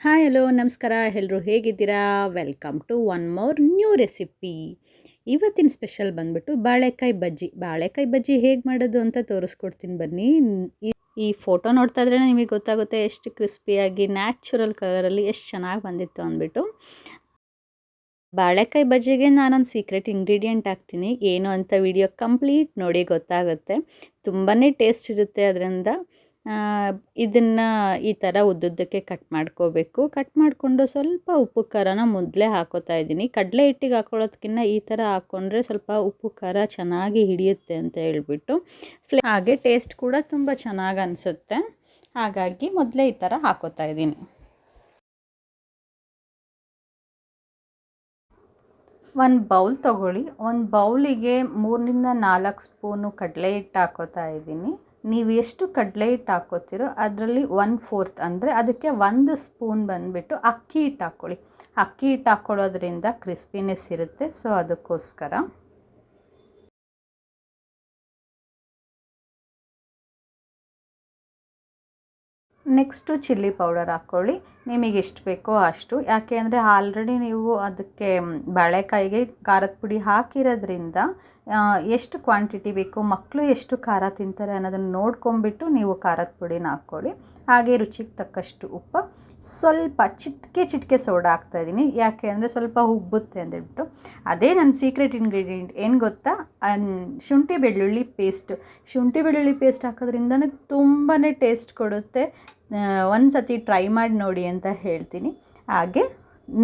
Hi hello ನಮಸ್ಕಾರ. ಎಲ್ಲರೂ ಹೇಗಿದ್ದೀರಾ? Welcome to one more new recipe ಇವತ್ತಿನ ಸ್ಪೆಷಲ್ ಬಂದ್ಬಿಟ್ಟು ಬಾಳೆಕಾಯಿ ಬಜ್ಜಿ. ಬಾಳೆಕಾಯಿ ಬಜ್ಜಿ ಹೇಗೆ ಮಾಡೋದು ಅಂತ ತೋರಿಸ್ಕೊಡ್ತೀನಿ ಬನ್ನಿ. ಈ- ಫೋಟೋ ನೋಡ್ತಾ ಇದ್ರೆ ನಿಮಗೆ ಗೊತ್ತಾಗುತ್ತೆ ಎಷ್ಟು ಕ್ರಿಸ್ಪಿಯಾಗಿ ನ್ಯಾಚುರಲ್ ಕಲರಲ್ಲಿ ಎಷ್ಟು ಚೆನ್ನಾಗಿ ಬಂದಿತ್ತು ಅಂದ್ಬಿಟ್ಟು. ಬಾಳೆಕಾಯಿ ಬಜ್ಜಿಗೆ ನಾನೊಂದು ಸೀಕ್ರೆಟ್ ಇಂಗ್ರೀಡಿಯೆಂಟ್ ಹಾಕ್ತೀನಿ. ಏನು ಅಂತ ವಿಡಿಯೋ ಕಂಪ್ಲೀಟ್ ನೋಡಿ ಗೊತ್ತಾಗುತ್ತೆ. ತುಂಬಾ ಟೇಸ್ಟ್ ಇರುತ್ತೆ ಅದರಿಂದ. ಇದನ್ನು ಈ ಥರ ಉದ್ದುದ್ದಕ್ಕೆ ಕಟ್ ಮಾಡ್ಕೋಬೇಕು. ಕಟ್ ಮಾಡಿಕೊಂಡು ಸ್ವಲ್ಪ ಉಪ್ಪು, ಖಾರನ ಮೊದಲೇ ಹಾಕೋತಾ ಇದ್ದೀನಿ. ಕಡಲೆ ಹಿಟ್ಟಿಗೆ ಹಾಕೊಳ್ಳೋದಕ್ಕಿಂತ ಈ ಥರ ಹಾಕ್ಕೊಂಡ್ರೆ ಸ್ವಲ್ಪ ಉಪ್ಪು, ಖಾರ ಚೆನ್ನಾಗಿ ಹಿಡಿಯುತ್ತೆ ಅಂತ ಹೇಳ್ಬಿಟ್ಟು ಫ್ಲೇ ಹಾಗೆ ಟೇಸ್ಟ್ ಕೂಡ ತುಂಬ ಚೆನ್ನಾಗಿ ಅನಿಸುತ್ತೆ. ಹಾಗಾಗಿ ಮೊದಲೇ ಈ ಥರ ಹಾಕೋತಾ ಇದ್ದೀನಿ. ಒಂದು ಬೌಲ್ ತೊಗೊಳ್ಳಿ. ಒಂದು ಬೌಲಿಗೆ ಮೂರರಿಂದ ನಾಲ್ಕು ಸ್ಪೂನು ಕಡಲೆ ಹಿಟ್ಟು ಹಾಕೋತಾ ಇದ್ದೀನಿ. ನೀವು ಎಷ್ಟು ಕಡಲೆ ಹಿಟ್ಟು ಹಾಕ್ಕೋತಿರೋ ಅದರಲ್ಲಿ ಒನ್ ಫೋರ್ತ್ ಅಂದರೆ ಅದಕ್ಕೆ ಒಂದು ಸ್ಪೂನ್ ಬಂದುಬಿಟ್ಟು ಅಕ್ಕಿ ಹಿಟ್ಟು ಹಾಕ್ಕೊಳ್ಳಿ. ಅಕ್ಕಿ ಹಿಟ್ಟು ಹಾಕ್ಕೊಳ್ಳೋದ್ರಿಂದ ಕ್ರಿಸ್ಪಿನೆಸ್ ಇರುತ್ತೆ. ಸೊ ಅದಕ್ಕೋಸ್ಕರ ನೆಕ್ಸ್ಟು ಚಿಲ್ಲಿ ಪೌಡರ್ ಹಾಕ್ಕೊಳ್ಳಿ. ನಿಮಗೆ ಎಷ್ಟು ಬೇಕೋ ಅಷ್ಟು. ಯಾಕೆ ಅಂದರೆ ಆಲ್ರೆಡಿ ನೀವು ಅದಕ್ಕೆ ಬಾಳೆಕಾಯಿಗೆ ಖಾರದ ಪುಡಿ ಹಾಕಿರೋದ್ರಿಂದ ಎಷ್ಟು ಕ್ವಾಂಟಿಟಿ ಬೇಕು ಮಕ್ಕಳು ಎಷ್ಟು ಖಾರ ತಿಂತಾರೆ ಅನ್ನೋದನ್ನು ನೋಡ್ಕೊಂಬಿಟ್ಟು ನೀವು ಖಾರದ ಪುಡಿನ ಹಾಕ್ಕೊಳ್ಳಿ. ಹಾಗೆ ರುಚಿಗೆ ತಕ್ಕಷ್ಟು ಉಪ್ಪು. ಸ್ವಲ್ಪ ಚಿಟಿಕೆ ಚಿಟಿಕೆ ಸೋಡಾ ಹಾಕ್ತಾಯಿದ್ದೀನಿ ಯಾಕೆ ಅಂದರೆ ಸ್ವಲ್ಪ ಉಬ್ಬುತ್ತೆ ಅಂದ್ಬಿಟ್ಟು. ಅದೇ ನನ್ನ ಸೀಕ್ರೆಟ್ ಇಂಗ್ರೀಡಿಯೆಂಟ್ ಏನು ಗೊತ್ತಾ? ಶುಂಠಿ ಬೆಳ್ಳುಳ್ಳಿ ಪೇಸ್ಟ್ ಶುಂಠಿ ಬೆಳ್ಳುಳ್ಳಿ ಪೇಸ್ಟ್ ಹಾಕೋದ್ರಿಂದನೇ ತುಂಬಾ ಟೇಸ್ಟ್ ಕೊಡುತ್ತೆ. ಒಂದು ಸತಿ ಟ್ರೈ ಮಾಡಿ ನೋಡಿ ಅಂತ ಹೇಳ್ತೀನಿ. ಹಾಗೆ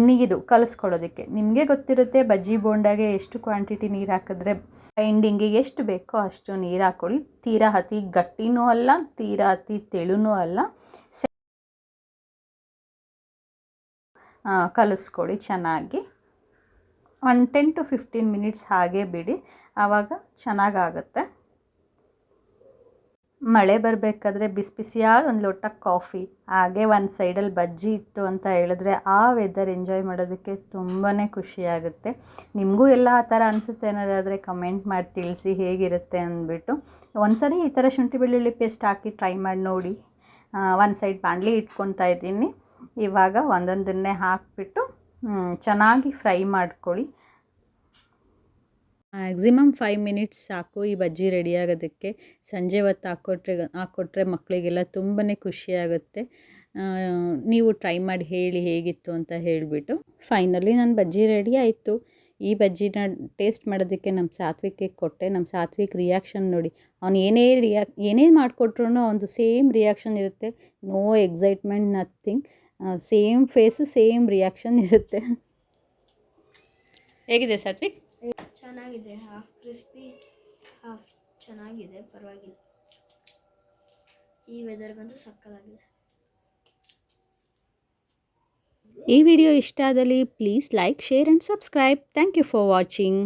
ನೀರು ಕಲಿಸ್ಕೊಳ್ಳೋದಕ್ಕೆ. ನಿಮಗೆ ಗೊತ್ತಿರುತ್ತೆ ಬಜ್ಜಿ ಬೋಂಡಾಗೆ ಎಷ್ಟು ಕ್ವಾಂಟಿಟಿ ನೀರು ಹಾಕಿದ್ರೆ ಬೈಂಡಿಂಗಿಗೆ ಎಷ್ಟು ಬೇಕೋ ಅಷ್ಟು ನೀರು ಹಾಕ್ಕೊಳ್ಳಿ ತೀರಾ ಅತಿ ಗಟ್ಟಿನೂ ಅಲ್ಲ, ತೀರಾ ಅತಿ ತೆಳುನೂ ಅಲ್ಲ. ಕಲಿಸ್ಕೊಳ್ಳಿ ಚೆನ್ನಾಗಿ. One ten to fifteen minutes ಹಾಗೆ ಬಿಡಿ. ಆವಾಗ ಚೆನ್ನಾಗಾಗುತ್ತೆ. ಮಳೆ ಬರಬೇಕಾದ್ರೆ ಬಿಸಿ ಬಿಸಿಯಾದ ಒಂದು ಲೋಟ ಕಾಫಿ, ಹಾಗೆ ಒಂದು ಸೈಡಲ್ಲಿ ಬಜ್ಜಿ ಇತ್ತು ಅಂತ ಹೇಳಿದ್ರೆ ಆ ವೆದರ್ ಎಂಜಾಯ್ ಮಾಡೋದಕ್ಕೆ ತುಂಬಾ ಖುಷಿಯಾಗುತ್ತೆ ನಿಮಗೂ ಎಲ್ಲ ಆ ಥರ ಅನಿಸುತ್ತೆ ಅನ್ನೋದಾದರೆ ಕಮೆಂಟ್ ಮಾಡಿ ತಿಳಿಸಿ ಹೇಗಿರುತ್ತೆ ಅಂದ್ಬಿಟ್ಟು. ಒಂದ್ಸರಿ ಈ ಥರ ಶುಂಠಿ ಬೆಳ್ಳುಳ್ಳಿ ಪೇಸ್ಟ್ ಹಾಕಿ ಟ್ರೈ ಮಾಡಿ ನೋಡಿ. ಒಂದು ಸೈಡ್ ಬಾಣಲಿ ಇಟ್ಕೊತಾ ಇದ್ದೀನಿ. ಇವಾಗ ಒಂದೊಂದನ್ನೇ ಹಾಕಿಬಿಟ್ಟು ಚೆನ್ನಾಗಿ ಫ್ರೈ ಮಾಡ್ಕೊಳ್ಳಿ. ಮ್ಯಾಕ್ಸಿಮಮ್ ಫೈವ್ ಮಿನಿಟ್ಸ್ ಸಾಕು ಈ ಬಜ್ಜಿ ರೆಡಿ ಆಗೋದಕ್ಕೆ. ಸಂಜೆ ಹೊತ್ತು ಹಾಕ್ಕೊಟ್ರೆ ಹಾಕ್ಕೊಟ್ರೆ ಮಕ್ಕಳಿಗೆಲ್ಲ ತುಂಬಾ ಖುಷಿಯಾಗುತ್ತೆ ನೀವು ಟ್ರೈ ಮಾಡಿ ಹೇಳಿ ಹೇಗಿತ್ತು ಅಂತ ಹೇಳಿಬಿಟ್ಟು. ಫೈನಲಿ ನನ್ನ ಬಜ್ಜಿ ರೆಡಿ ಆಯಿತು. ಈ ಬಜ್ಜಿನ ಟೇಸ್ಟ್ ಮಾಡೋದಕ್ಕೆ ನಮ್ಮ ಸಾತ್ವಿಕ್ಗೆ ಕೊಟ್ಟೆ. ನಮ್ಮ ಸಾತ್ವಿಕ್ ರಿಯಾಕ್ಷನ್ ನೋಡಿ. ಅವ್ನು ಏನೇ ರಿಯಾಕ್ ಏನೇ ಮಾಡಿಕೊಟ್ರು ಅವನದು ಸೇಮ್ ರಿಯಾಕ್ಷನ್ ಇರುತ್ತೆ. No excitement nothing same face same reaction ಇರುತ್ತೆ. ಹೇಗಿದೆ ಸಾತ್ವಿಕ್? ಚೆನ್ನಾಗಿದೆ ಹಾಫ್ ಕ್ರಿಸ್ಪಿ ಹಾಫ್ ಚೆನ್ನಾಗಿದೆ, ಪರವಾಗಿಲ್ಲ. ಈ ವೆದರ್ಗಂತೂ ಸಕ್ಕತ್ತಾಗಿದೆ ಈ ವಿಡಿಯೋ ಇಷ್ಟ ಆದಲ್ಲಿ please like share and subscribe thank you for watching